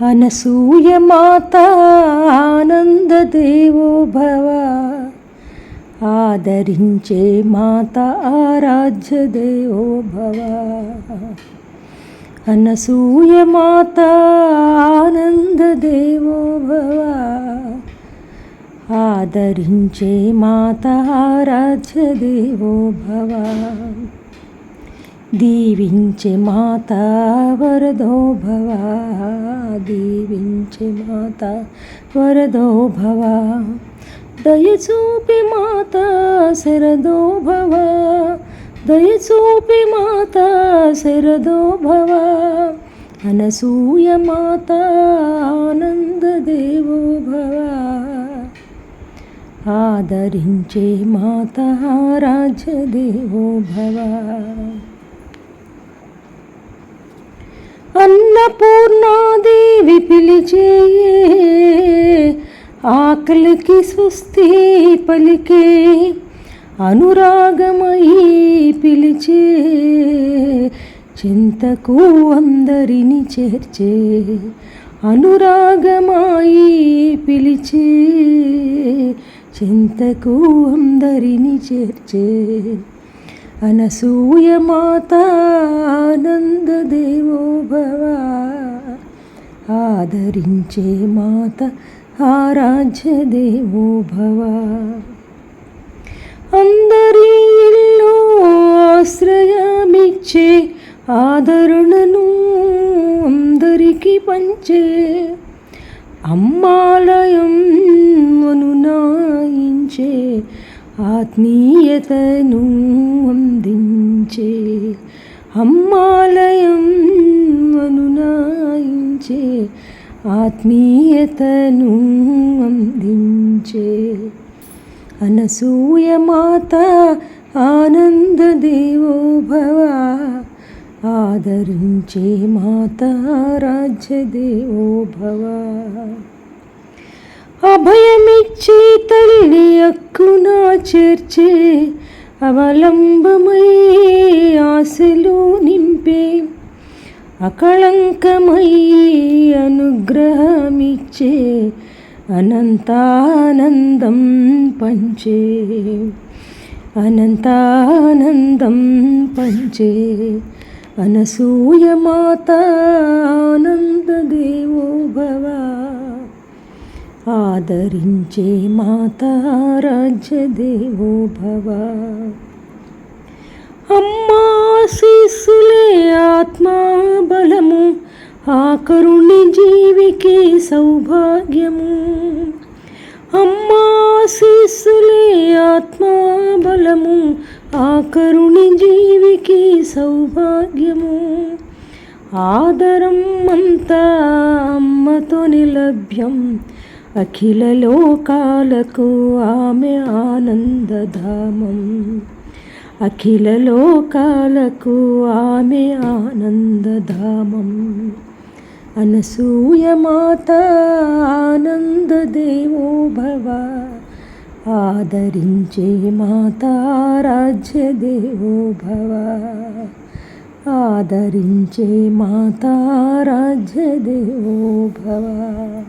అనసూయ మాత ఆనందదేవో భవ ఆదరించే మాత ఆరాధ్య దేవో భవ అనసూయ మాత ఆనందదేవో భవ ఆదరించే మాత ఆరాధ్య దేవో భవ దీవించే మాత వరదో భవ దీవించే మాత వరదో భవ. దయచూపి మాత శరదో భవ దయచూపి మాత శరదో భవ. అనసూయ మాత ఆనందదేవో భవ. ఆదరించే మాత రాజ్యదేవో భవ. అన్నపూర్ణాదేవి పిలిచే ఆకలికి స్వస్తి పలికే అనురాగమయీ పిలిచే చింతకు అందరిని చేర్చే అనురాగమాయి పిలిచే చింతకు అందరిని చేర్చే అనసూయ మాత ఆనందదేవోభవ. ఆదరించే మాత ఆరాధ్య దేవోభవ అందరి ఇల్లు ఆశ్రయమిచ్చే ఆదరణను అందరికీ పంచే. అమ్మాలయం అనునాయించే ఆత్మీయతను అందించే అమ్మాలయం అనునాయించే ఆత్మీయతను అందించే అనసూయ మాత ఆనందదేవో భవ ఆదరించే మాత రాజ్యదేవో భవ అభయమిచ్చి తల్లి అక్కునా చేర్చే అవలంబమై ఆశలు నింపే అకళంకమై అనుగ్రహమిచ్చే అనంతానందం పంచే అనంతానందం పంచే అనసూయ మాత ఆదరించే మాత రాజ్యదేవో భవ. అమ్మా శిశులే ఆత్మా బలము ఆకరుణి జీవికి సౌభాగ్యము. అమ్మా శిశులే ఆత్మా బలము ఆకరుణి జీవికి సౌభాగ్యము. ఆదరం అంతా అమ్మతో నిలభ్యం అఖిల లోకాలకు ఆమె ఆనందధామం. అఖిల లోకాలకు ఆమె ఆనందధామం. అనసూయ మాత ఆనందదేవో భవ. ఆదరించే మాత రాజ్యదేవో భవ. ఆదరించే మాత రాజ్యదేవో భవ.